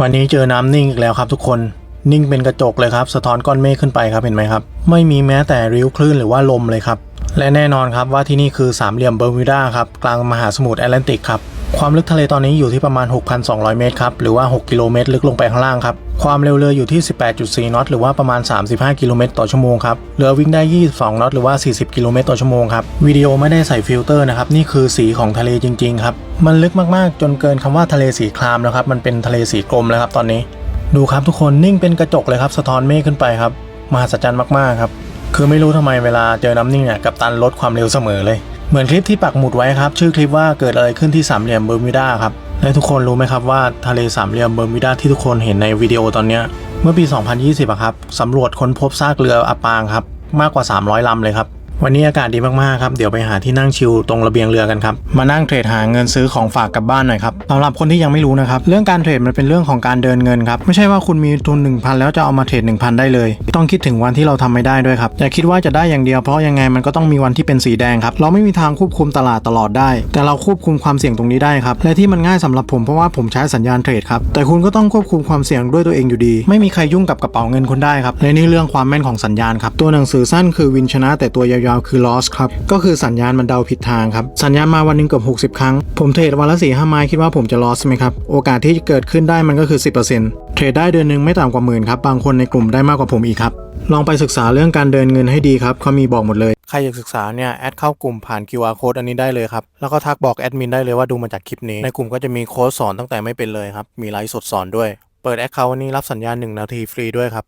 วันนี้เจอน้ำนิ่งอีกแล้วครับทุกคนนิ่งเป็นกระจกเลยครับสะท้อนก้อนเมฆขึ้นไปครับเห็นไหมครับ ไม่มีแม้แต่ริ้วคลื่นหรือว่าลมเลยครับ และแน่นอนครับว่าที่นี่คือสามเหลี่ยมเบอร์มิวดาครับกลางมหาสมุทรแอตแลนติกครับ ความลึกทะเลตอนนี้อยู่ที่ประมาณ 6,200 เมตรครับ หรือว่า 6 กิโลเมตร ลึกลงไปข้างล่างครับ ความเร็วเรืออยู่ที่ 18.4 นอต หรือว่าประมาณ 35 กิโลเมตรต่อชั่วโมงครับ เรือวิ่งได้ 22 นอต หรือว่า 40 กิโลเมตรต่อชั่วโมงครับ วิดีโอไม่ได้ใส่ฟิลเตอร์นะครับ นี่คือสีของทะเลจริง ๆ ครับ มันลึกมาก ๆ จนเกินคำว่าทะเลสีครามนะครับ มันเป็นทะเลสีกรมแล้วครับตอนนี้ ดูครับทุกคนนิ่งเป็นกระจกเลยครับ สะท้อนเมฆขึ้นไปครับ มหัศจรรย์มาก ๆ ครับ คือไม่รู้ทำไมเวลาเจอน้ำนิ่งเนี่ยกับตันลดความเร็วเสมอเลย เหมือนคลิปที่ปักหมุดไว้ครับ ชื่อคลิปว่าเกิดอะไรขึ้นที่สามเหลี่ยมเบอร์มิวดาครับและทุกคนรู้ไหมครับว่าทะเลสามเหลี่ยมเบอร์มิวดาที่ทุกคนเห็นในวิดีโอตอนเนี้ยเมื่อปี 2020ครับสำรวจค้นพบซากเรืออับปางครับมากกว่า 300ลำเลยครับ วันนี้อากาศดีมากๆครับ เดี๋ยวไปหาที่นั่งชิลตรงระเบียงเรือกันครับ มานั่งเทรดหาเงินซื้อของฝากกลับบ้านหน่อยครับสำหรับคนที่ยังไม่รู้นะครับ เรื่องการเทรดมันเป็นเรื่องของการเดินเงินครับ ไม่ใช่ว่าคุณมีทุน 1,000 แล้วจะเอามาเทรด1,000 ได้เลย ต้องคิดถึงวันที่เราทำไม่ได้ด้วยครับอย่าคิดว่าจะได้อย่างเดียวเพราะยังไงมันก็ต้องมีวันที่เป็นสีแดงครับ เราไม่มีทางควบคุมตลาดตลอดได้ แต่เราควบคุมความเสี่ยงตรงนี้ได้ครับ และที่มันง่ายสำหรับผมเพราะว่าผมใช้สัญญาณเทรดครับ แต่คุณก็ต้องควบคุมความเสี่ยงด้วยตัวเองอยู่ดี ไม่มีใครยุ่งกับกระเป๋าเงินคุณได้ครับและนี่เรื่องความแม่นของสัญญาณครับตัวหนังสือสั้นคือวินชนะแต่ตัวยาวๆคือ loss ครับ ก็คือสัญญาณมันเดาผิดทางครับ สัญญาณมาวันหนึงเกือบ60 ครั้ง ผมเทรดวันละ4ี่ห้าไม้คิดว่าผมจะ loss ไหมครับ โอกาสที่จะเกิดขึ้นได้มันก็คือ 10%เทรดได้เดือนหนึงไม่ต่ำกว่าหมื่นครับ บางคนในกลุ่มได้มากกว่าผมอีกครับ ลองไปศึกษาเรื่องการเดินเงินให้ดีครับเขามีบอกหมดเลย ใครอยากศึกษาเนี่ยแอดเข้ากลุ่มผ่าน QR code อันนี้ได้เลยครับ แล้วก็ทักบอกแอดมินได้เลยว่าดูมาจากคลิปนี้ ในกลุ่มก็จะมีโค้ดสอนตั้งแต่ไม่เป็นเลยครับ มีไลฟ์สดสอนด้วย เปิดแอคเคาท์วันนี้รับสัญญาณ1นาทีฟรีด้วยครับ